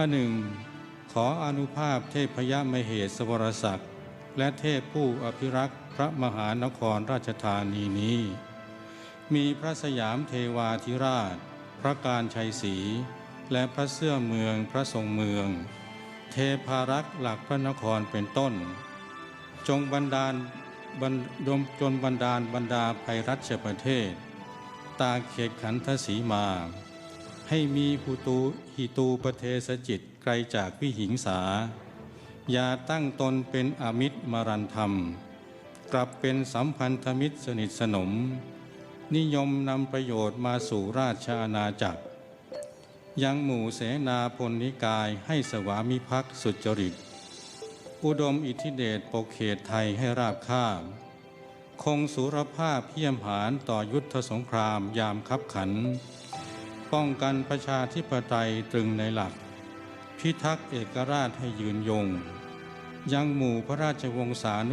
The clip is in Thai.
อันหนึ่ง ขออนุภาพเทพยมเหสวรศักดิ์และเทพผู้อภิรักษ์พระมหานครราชธานีนี้ มีพระสยามเทวาธิราช พระการชัยศรีและพระเสื้อเมืองพระทรงเมือง เทพารักษ์หลักพระนครเป็นต้น จงบันดาลบันดมจนบันดาลบรรดาภัยรัชประเทศ ตาเขตขันทศีมา ให้มีภูตูหิตูประเทศจิตไกลจากวิหิงสา อย่าตั้งตนเป็นอมิตรมรันธรรม กลับเป็นสัมพันธมิตรสนิทสนม นิยมนำประโยชน์มาสู่ราชอาณาจักร ยังหมู่เสนาพลนิกายให้สวามิภักดิ์สุจริต อุดมอิทธิเดชปกเขตไทยให้ราบคาบคงสุรภาพเพียมหานต่อยุทธสงครามยามคับขัน ป้องกันประชาธิปไตยตรึงในหลัก พิทักษ์เอกราชให้ยืนยง ยังหมู่พระราชวงศานุ